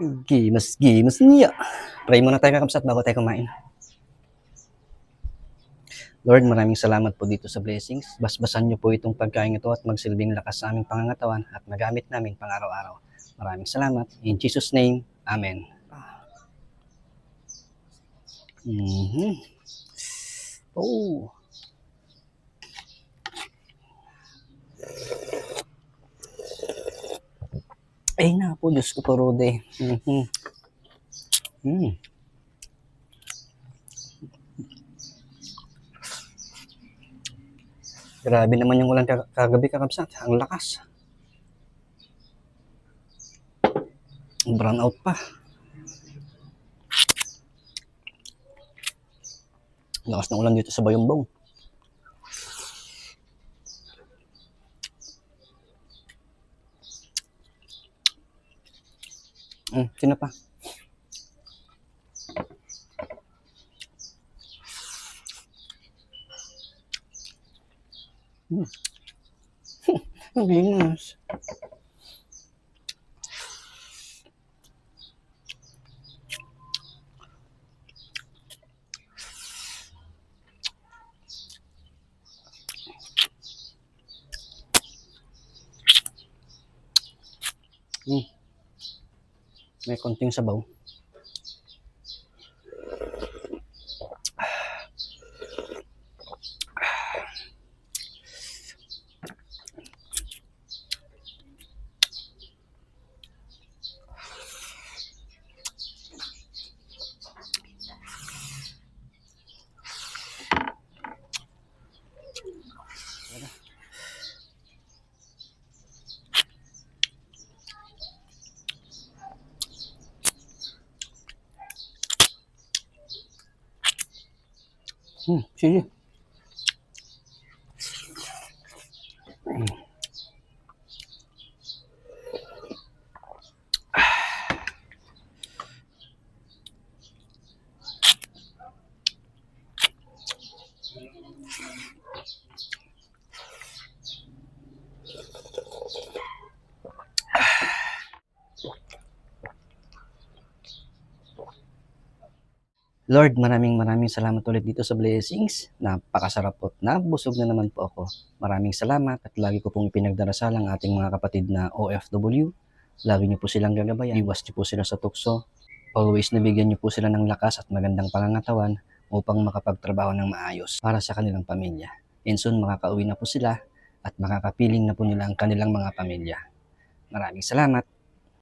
Gimas, gimas niya. Pray muna tayo kakabsat bago tayo kumain. Lord, maraming salamat po dito sa blessings. Basbasan niyo po itong pagkain ito at magsilbing lakas sa aming pangangatawan at magamit namin pang araw-araw. Maraming salamat. In Jesus' name, Amen. Mhm. Oh. Ay na po, Diyos ko po, Rode. Mhm. Mm. Grabe naman yung ulan kag- kagabi kakabsat. Ang lakas. Brown out pa. Lakas ng ulan dito sa Bayumbong. Mm, sino pa? Mm. Ang linas. Mm. May konting sabaw. 嗯继续嗯哎 Lord, maraming maraming salamat ulit dito sa blessings. Napakasarap po. Nabusog na naman po ako. Maraming salamat at lagi ko pong ipinagdarasal ang ating mga kapatid na OFW. Lagi niyo po silang gagabayan. Iwas niyo po sila sa tukso. Always nabigyan niyo po sila ng lakas at magandang pangangatawan upang makapagtrabaho ng maayos para sa kanilang pamilya. And soon makakauwi na po sila at makakapiling na po nila ang kanilang mga pamilya. Maraming salamat.